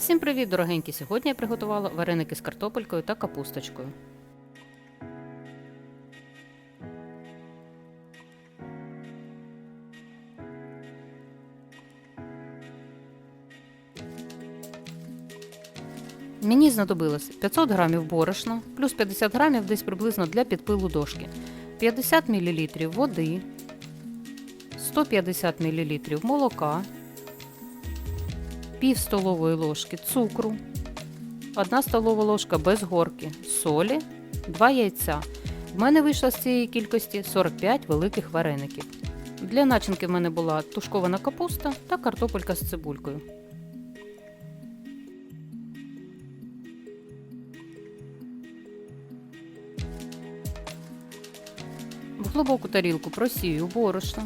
Всім привіт, дорогенькі! Сьогодні я приготувала вареники з картопелькою та капусточкою. Мені знадобилось 500 грамів борошна, плюс 50 грамів десь приблизно для підпилу дошки, 50 мл води, 150 мл молока, пів столової ложки цукру, 1 столова ложка без горки солі, 2 яйця. В мене вийшло з цієї кількості 45 великих вареників. Для начинки в мене була тушкована капуста та картопелька з цибулькою. В глибоку тарілку просію борошно,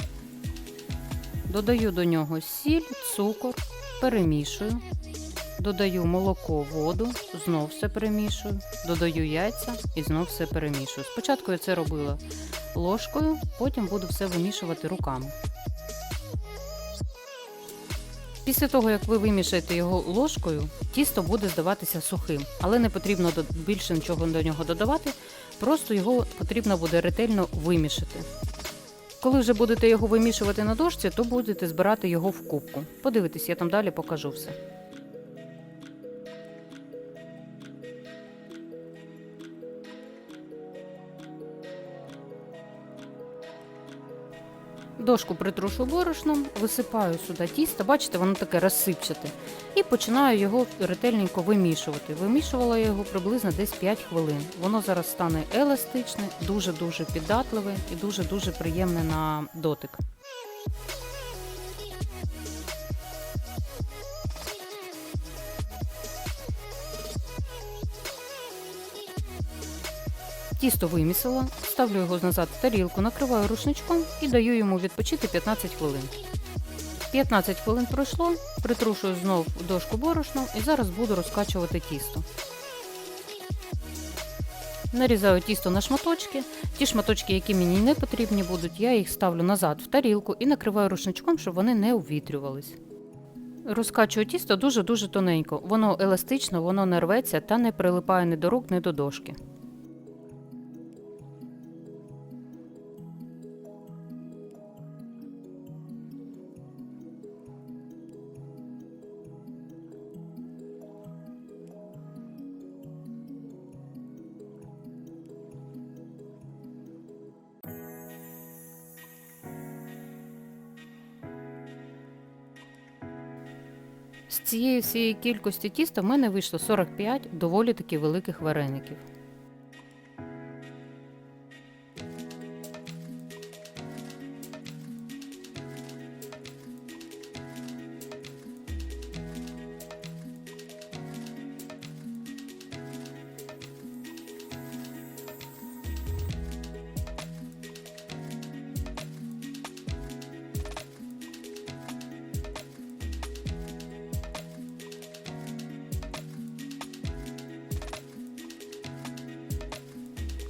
додаю до нього сіль, цукор, перемішую, додаю молоко, воду, знов все перемішую, додаю яйця і знов все перемішую. Спочатку я це робила ложкою, потім буду все вимішувати руками. Після того, як ви вимішаєте його ложкою, тісто буде здаватися сухим, але не потрібно більше нічого до нього додавати, просто його потрібно буде ретельно вимішати. Коли вже будете його вимішувати на дошці, то будете збирати його в кубку. Подивитесь, я там далі покажу все. Дошку притрушу борошном, висипаю сюди тісто, бачите, воно таке розсипчате. І починаю його ретельненько вимішувати. Вимішувала я його приблизно десь 5 хвилин. Воно зараз стане еластичне, дуже-дуже піддатливе і дуже-дуже приємне на дотик. Тісто вимісила, ставлю його назад в тарілку, накриваю рушничком і даю йому відпочити 15 хвилин. 15 хвилин пройшло, притрушую знов дошку борошном і зараз буду розкачувати тісто. Нарізаю тісто на шматочки. Ті шматочки, які мені не потрібні будуть, я їх ставлю назад в тарілку і накриваю рушничком, щоб вони не увітрювались. Розкачую тісто дуже-дуже тоненько. Воно еластично, воно не рветься та не прилипає ні до рук, ні до дошки. З цієї всієї кількості тіста в мене вийшло 45 доволі таки великих вареників.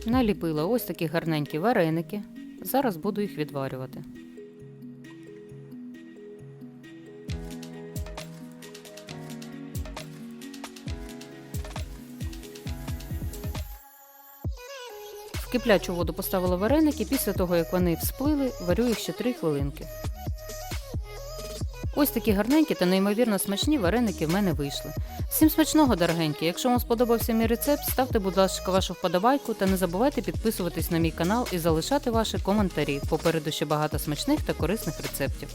Наліпила ось такі гарненькі вареники. Зараз буду їх відварювати. В киплячу воду поставила вареники. Після того, як вони всплили, варю їх ще 3 хвилинки. Ось такі гарненькі та неймовірно смачні вареники в мене вийшли. Всім смачного, дорогенькі! Якщо вам сподобався мій рецепт, ставте, будь ласка, вашу вподобайку та не забувайте підписуватись на мій канал і залишати ваші коментарі. Попереду ще багато смачних та корисних рецептів.